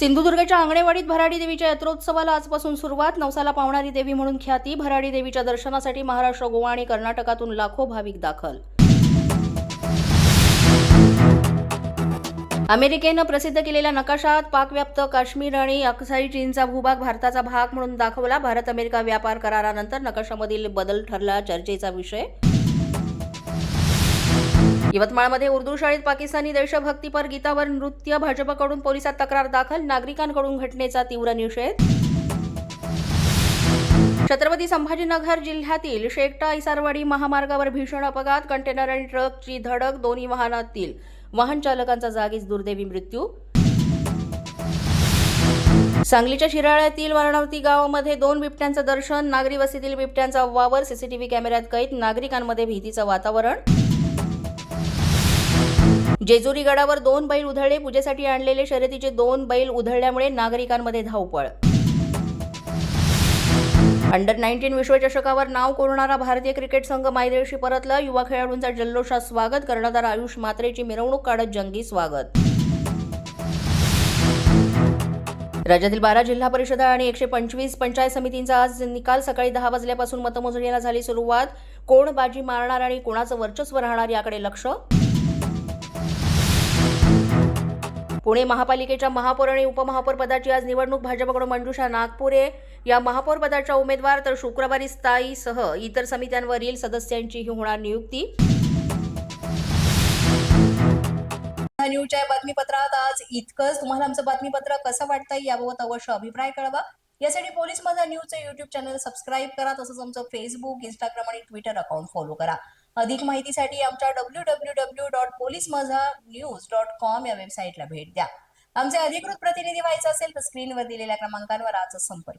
सिंधुदुर्गच्या अंगणेवाडीत भराडी देवीच्या यात्रोत्सवाला आजपासून सुरुवात. नवसाला पावणारी देवी म्हणून ख्याती भराडी देवीच्या दर्शनासाठी महाराष्ट्र गोवा आणि कर्नाटकातून लाखो भाविक दाखल. अमेरिकेनं प्रसिद्ध केलेल्या नकाशात पाकव्याप्त काश्मीर आणि अक्साई चीनचा भूभाग भारताचा भाग म्हणून दाखवला. भारत अमेरिका व्यापार करारानंतर नकाशामधील बदल ठरला चर्चेचा विषय. यवतमाळमध्ये उर्दू शाळेत पाकिस्तानी देशभक्तीपर गीतावर नृत्य भाजपकडून पोलिसात तक्रार दाखल नागरिकांकडून घटनेचा तीव्र निषेध. छत्रपती संभाजीनगर जिल्ह्यातील शेकटा इसारवाडी महामार्गावर भीषण अपघात कंटेनर आणि ट्रकची धडक दोन्ही वाहनातील वाहन चालकांचा जागीच दुर्दैवी मृत्यू. सांगलीच्या शिराळ्यातील वाराणवती गावामध्ये दोन बिबट्यांचं दर्शन नागरी वस्तीतील बिबट्यांचा वावर सीसीटीव्ही कॅमेऱ्यात कैद नागरिकांमध्ये भीतीचं वातावरण. जेजुरी गडावर दोन बैल उधळले. पूजेसाठी आणलेले शर्यतीचे दोन बैल उधळल्यामुळे नागरिकांमध्ये धावपळ. अंडर नाईन्टीन विश्वचषकावर नाव कोरणारा भारतीय क्रिकेट संघ मायदेशी परतला. युवा खेळाडूंचा जल्लोषात स्वागत. कर्णधार आयुष मात्रेची मिरवणूक काढत जंगी स्वागत. राज्यातील बारा जिल्हा परिषदा आणि एकशे पंचवीस पंचायत समितींचा आज निकाल सकाळी दहा वाजल्यापासून मतमोजणीला झाली सुरुवात. कोण बाजी मारणार आणि कोणाचं वर्चस्व राहणार याकडे लक्ष? पुणे महापालिकेच्या महापौर आणि उपमहापौर पदाची आज निवडणूक. भाजपकडून मंजुषा नागपुरे या महापौर पदाच्या उमेदवार तर शुक्रवारी स्थायीसह इतर समित्यांवरील सदस्यांचीही होणार नियुक्ती. न्यूजच्या बातमीपत्रात आज इतकंच. तुम्हाला आमचं बातमीपत्र कसं वाटतंय याबाबत अवश्य अभिप्राय कळवा. यासाठी पोलीस माझा न्यूजचं युट्यूब चॅनल सबस्क्राईब करा तसंच आमचं फेसबुक इंस्टाग्राम आणि ट्विटर अकाउंट फॉलो करा. अधिक माहितीसाठी आमच्या W W W dot police Majha news dot com या वेबसाईटला भेट द्या. आमचे अधिकृत प्रतिनिधी व्हायचं असेल तर स्क्रीनवर दिलेल्या क्रमांकांवर आजच संपर्क